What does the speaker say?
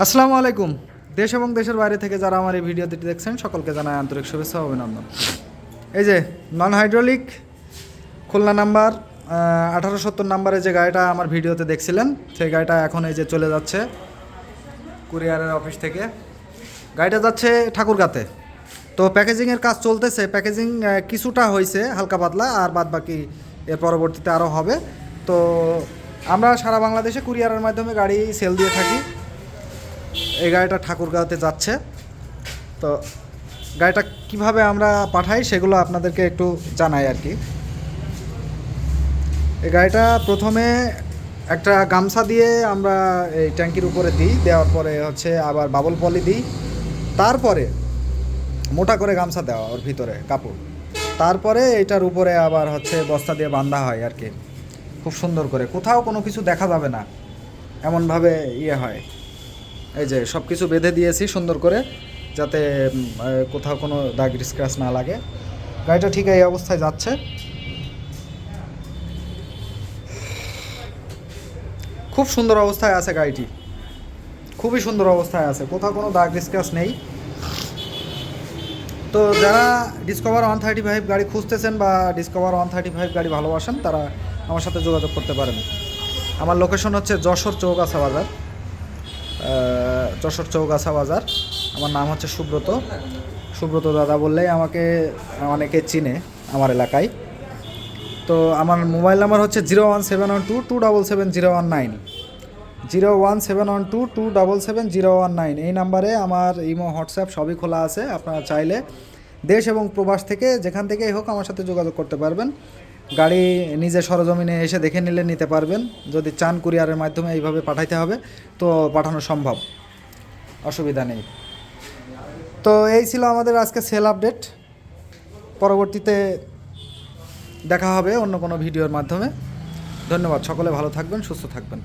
আসসালামু আলাইকুম। দেশ এবং দেশের বাইরে থেকে যারা আমার এই ভিডিওটি দেখছেন, সকলকে জানাই আন্তরিক শুভেচ্ছা অভিনন্দন। এই যে নন হাইড্রোলিক খুলনা নাম্বার আঠারো সত্তর নাম্বারে যে গাড়িটা আমার ভিডিওতে দেখছিলেন, সেই গাড়িটা এখন এই যে চলে যাচ্ছে কুরিয়ারের অফিস থেকে। গাড়িটা যাচ্ছে ঠাকুরগাতে। তো প্যাকেজিংয়ের কাজ চলতেছে। প্যাকেজিং কিছুটা হয়েছে, হালকা পাতলা, আর বাদ বাকি এর পরবর্তীতে আরও হবে। তো আমরা সারা বাংলাদেশে কুরিয়ারের মাধ্যমে গাড়ি সেল দিয়ে থাকি। এই গাড়িটা ঠাকুরগাঁওতে যাচ্ছে। তো গাড়িটা কীভাবে আমরা পাঠাই সেগুলো আপনাদেরকে একটু জানাই আর কি। এই গাড়িটা প্রথমে একটা গামছা দিয়ে আমরা এই ট্যাঙ্কির উপরে দিই, দেওয়ার পরে হচ্ছে আবার বাবল পলি দিই। তারপরে মোটা করে গামছা দেওয়া ওর ভিতরে কাপড়। তারপরে এটার উপরে আবার হচ্ছে বস্তা দিয়ে বাঁধা হয় আর কি। খুব সুন্দর করে। কোথাও কোনো কিছু দেখা যাবে না। এমনভাবে ইয়ে হয়। এই যে সব কিছু বেঁধে দিয়েছি সুন্দর করে, যাতে কোথাও কোনো দাগ স্ক্র্যাচ না লাগে। গাড়িটা ঠিক এই অবস্থায় যাচ্ছে। খুব সুন্দর অবস্থায় আছে গাড়িটি। খুবই সুন্দর অবস্থায় আছে, কোথাও কোনো দাগ স্ক্র্যাচ নেই। তো যারা ডিসকভার ওয়ান থার্টি ফাইভ গাড়ি খুঁজতেছেন বা ডিসকভার ওয়ান থার্টি ফাইভ গাড়ি ভালোবাসেন, তারা আমার সাথে যোগাযোগ করতে পারেন। আমার লোকেশন হচ্ছে যশোর চৌগাছা বাজার। যশোর চৌগাছা বাজার। আমার নাম হচ্ছে সুব্রত। সুব্রত দাদা বললেই আমাকে, অনেকে চিনে আমার এলাকায়। তো আমার মোবাইল নাম্বার হচ্ছে zero one seven one two two double seven zero one nine. Zero one seven one two two double seven zero one nine. এই নাম্বারে আমার ইমো, হোয়াটসঅ্যাপ সবই খোলা আছে। আপনারা চাইলে দেশ এবং প্রবাস থেকে যেখান থেকেই হোক আমার সাথে যোগাযোগ করতে পারবেন। গাড়ি নিজে সরজমিনে এসে দেখে নিলে নিতে পারবেন। যদি চান কুরিয়ারের মাধ্যমে এইভাবে পাঠাইতে হবে, তো পাঠানো সম্ভব। অসুবিধা নেই। তো এই ছিল আমাদের আজকে সেল আপডেট পরবর্তীতে দেখা হবে অন্য কোনো ভিডিওর মাধ্যমে। ধন্যবাদ। সকলে ভালো থাকবেন, সুস্থ থাকবেন।